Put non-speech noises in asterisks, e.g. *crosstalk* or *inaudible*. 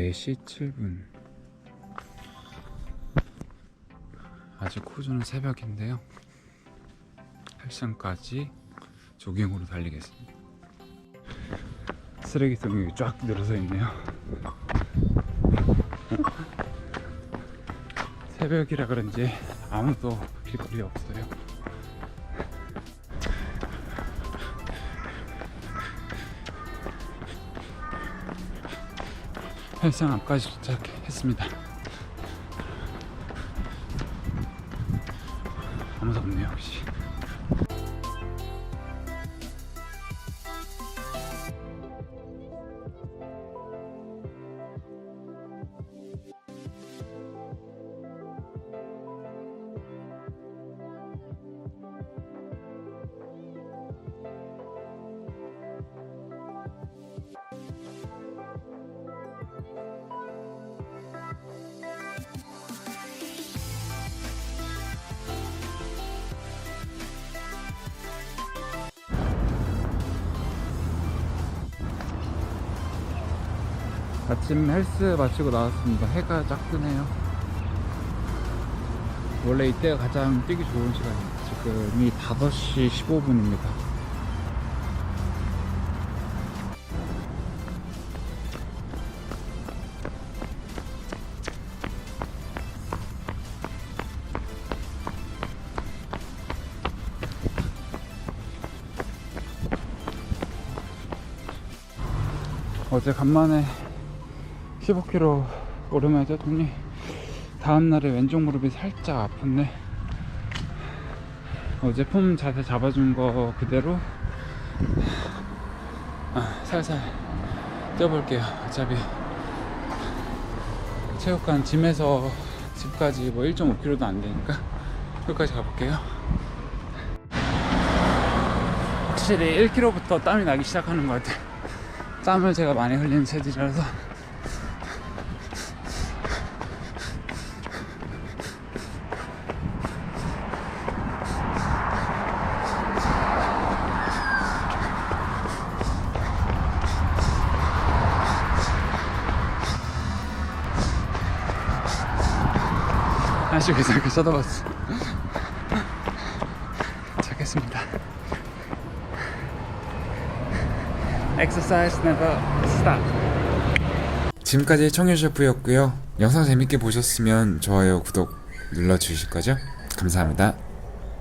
4시 7분. 아직 호주는 새벽인데요. 헬스장까지 조깅으로 달리겠습니다. 쓰레기통이 쫙 늘어서 있네요. *laughs* 새벽이라 그런지 아무도 길거리에 없어요 헬스장 앞까지 도착했습니다. 아무도 없네요, 역시. 아침 헬스 마치고 나왔습니다. 해가 쫙 뜨네요. 원래 이때가 가장 뛰기 좋은 시간입니다. 지금이 5시 15분입니다. 어제 간만에 15kg 오르막에 떴더니 다음날에 왼쪽 무릎이 살짝 아픈데 어제 폼 자세 잡아준 거 그대로. 아, 살살 뛰어볼게요 어차피. 체육관 짐에서 집까지 뭐 1.5km도 안 되니까 여기까지 가볼게요. 확실히 1km부터 땀이 나기 시작하는 것 같아요. 땀을 제가 많이 흘리는 체질이라서 아쉬워 이렇게 쳐다봤어 찾겠습니다 Exercise never stop 지금까지 청년셰프였고요. 영상 재밌게 보셨으면 좋아요, 구독 눌러주실 거죠? 감사합니다.